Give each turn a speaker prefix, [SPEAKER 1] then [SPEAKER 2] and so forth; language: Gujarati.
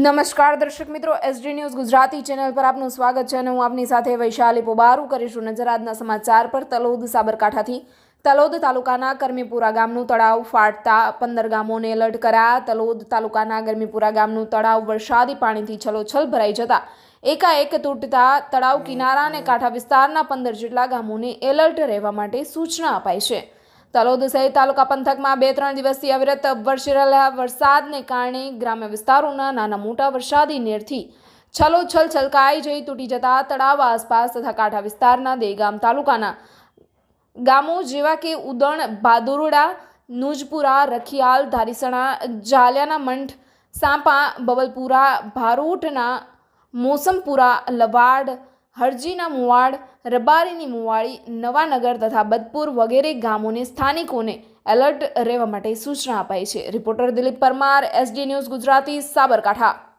[SPEAKER 1] નમસ્કાર દર્શક મિત્રો એસડી ન્યૂઝ ગુજરાતી ચેનલ પર આપનું સ્વાગત છે અને હું આપની સાથે વૈશાલી પોબારું કરીશું નજર આજના સમાચાર પર. તલોદ, સાબરકાંઠાથી તલોદ તાલુકાના કરમીપુરા ગામનું તળાવ ફાટતા પંદર ગામોને એલર્ટ કરાયા. તલોદ તાલુકાના ગરમીપુરા ગામનું તળાવ વરસાદી પાણીથી છલોછલ ભરાઈ જતા એકાએક તૂટતા તળાવ કિનારા અને કાંઠા વિસ્તારના પંદર જેટલા ગામોને એલર્ટ રહેવા માટે સૂચના અપાઈ છે. તલોદ સહિત તાલુકા પંથકમાં બે ત્રણ દિવસથી અવિરત વરસી રહેલા વરસાદને કારણે ગ્રામ્ય વિસ્તારોના નાના મોટા વરસાદી નેરથી છલોછલ છલકાઈ જઈ તૂટી જતા તળાવ આસપાસ તથા કાંઠા વિસ્તારના દેગામ તાલુકાના ગામો જેવા કે ઉદણ બાદુરડા નુજપુરા, રખિયાલ, ધારીસણા જાલિયાના મંઠ, સાંપા, બબલપુરા, ભારૂટના, મોસમપુરા, લવાડ હરજીના મુવાડ, રબારીની મુવાડી નવાનગર તથા બદપુર વગેરે ગામોને સ્થાનિકોને એલર્ટ રહેવા માટે સૂચના અપાઈ છે. Reporter Dilip Parmar, SD news Gujarati, Sabarkantha.